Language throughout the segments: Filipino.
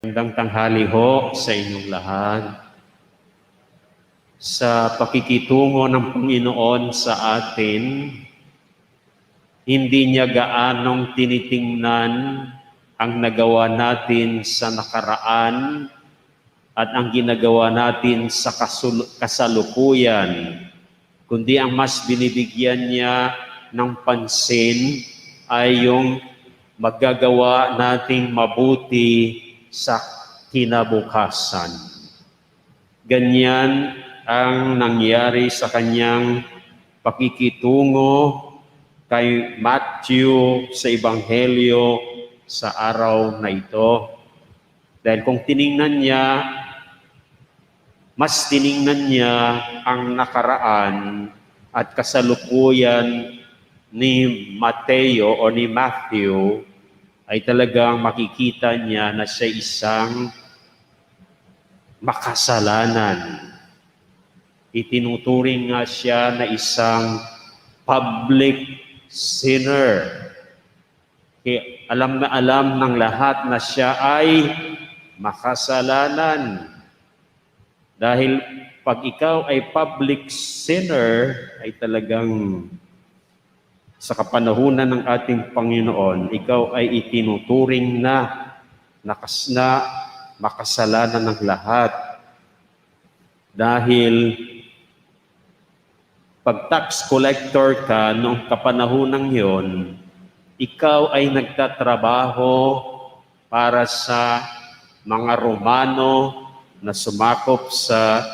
Magandang tanghali ho sa inyong lahat. Sa pakikitungo ng Panginoon sa atin, hindi niya gaanong tinitingnan ang nagawa natin sa nakaraan at ang ginagawa natin sa kasalukuyan, kundi ang mas binibigyan niya ng pansin ay yung magagawa nating mabuti sa kinabukasan. Ganyan ang nangyari sa kanyang pakikitungo kay Matthew sa Ebanghelyo sa araw na ito. Dahil kung tiningnan niya, mas tiningnan niya ang nakaraan at kasalukuyan ni Mateo o ni Matthew, ay talagang makikita niya na siya isang makasalanan. Itinuturing nga siya na isang public sinner. Kaya alam na alam ng lahat na siya ay makasalanan. Dahil pag ikaw ay public sinner, ay talagang sa kapanahunan ng ating Panginoon, ikaw ay itinuturing na nakas na makasalanan ng lahat. Dahil pag tax collector ka noong kapanahunang yon, ikaw ay nagtatrabaho para sa mga Romano na sumakop sa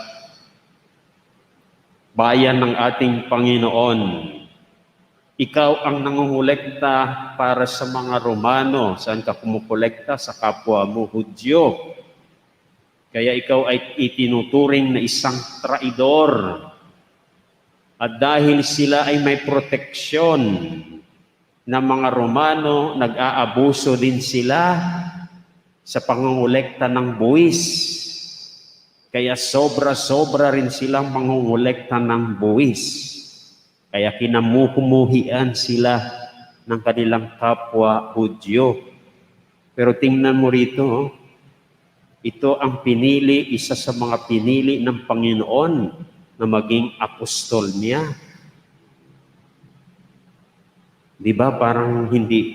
bayan ng ating Panginoon. Ikaw ang nangungulekta para sa mga Romano. Saan ka kumukolekta? Sa kapwa mo, Hudyo. Kaya ikaw ay itinuturing na isang traidor. At dahil sila ay may proteksyon ng mga Romano, nag-aabuso din sila sa pangungulekta ng buwis. Kaya sobra-sobra rin silang mangungulekta ng buwis. Kaya kinamumuhian sila ng kanilang kapwa Hudyo. Pero tingnan mo rito, oh. ito ang pinili, isa sa mga pinili ng Panginoon na maging apostol niya. Di ba parang hindi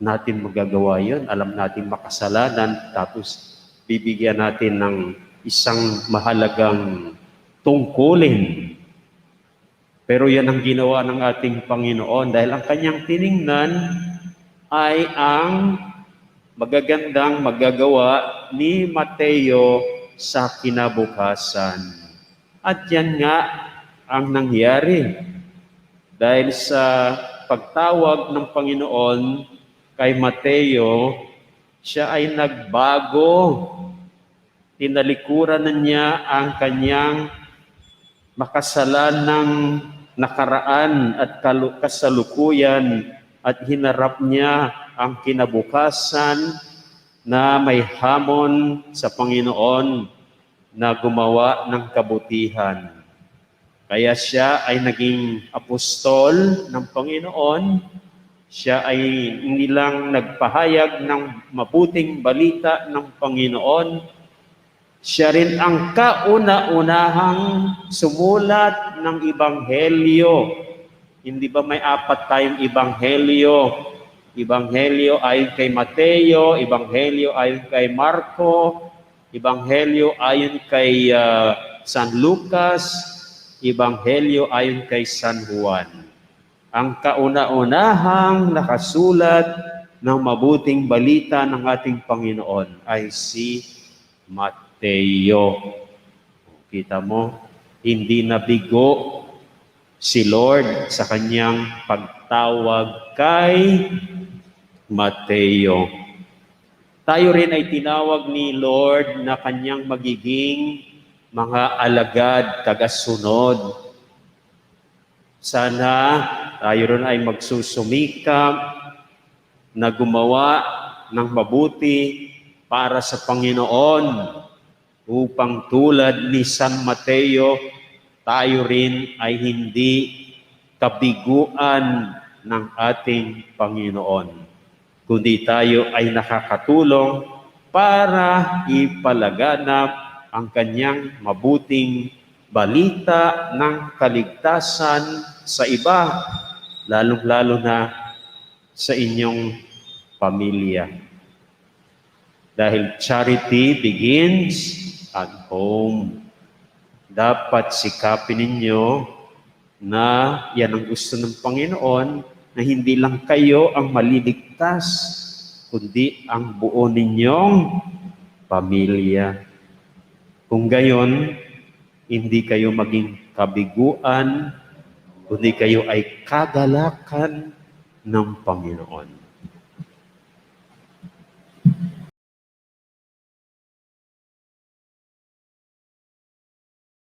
natin magagawa yon? Alam natin makasalanan, tapos bibigyan natin ng isang mahalagang tungkulin. Pero yan ang ginawa ng ating Panginoon dahil ang kanyang tiningnan ay ang magagandang magagawa ni Mateo sa kinabukasan. At yan nga ang nangyari. Dahil sa pagtawag ng Panginoon kay Mateo, siya ay nagbago. Tinalikuran na niya ang kanyang makasalanang nakaraan at kasalukuyan at hinarap niya ang kinabukasan na may hamon sa Panginoon na gumawa ng kabutihan. Kaya siya ay naging apostol ng Panginoon. Siya ay nilang nagpahayag ng mabuting balita ng Panginoon. Siya rin ang kauna-unahang sumulat ng Ibanghelyo. Hindi ba may apat tayong Ibanghelyo? Ibanghelyo ayon kay Mateo, Ibanghelyo ayon kay Marco, Ibanghelyo ayon kay uh, San Lucas, Ibanghelyo ayon kay San Juan. Ang kauna-unahang nakasulat ng mabuting balita ng ating Panginoon ay si Mateo. Kita mo, hindi nabigo si Lord sa kanyang pagtawag kay Mateo. Tayo rin ay tinawag ni Lord na kanyang magiging mga alagad, tagasunod. Sana tayo rin ay magsusumikap na gumawa ng mabuti para sa Panginoon upang tulad ni San Mateo, tayo rin ay hindi kabiguan ng ating Panginoon, kundi tayo ay nakakatulong para ipalaganap ang kanyang mabuting balita ng kaligtasan sa iba, lalong-lalo na sa inyong pamilya. Dahil charity begins at home. Dapat sikapin ninyo na yan ang gusto ng Panginoon na hindi lang kayo ang maliligtas, kundi ang buo ninyong pamilya. Kung gayon, hindi kayo maging kabiguan, kundi kayo ay kagalakan ng Panginoon.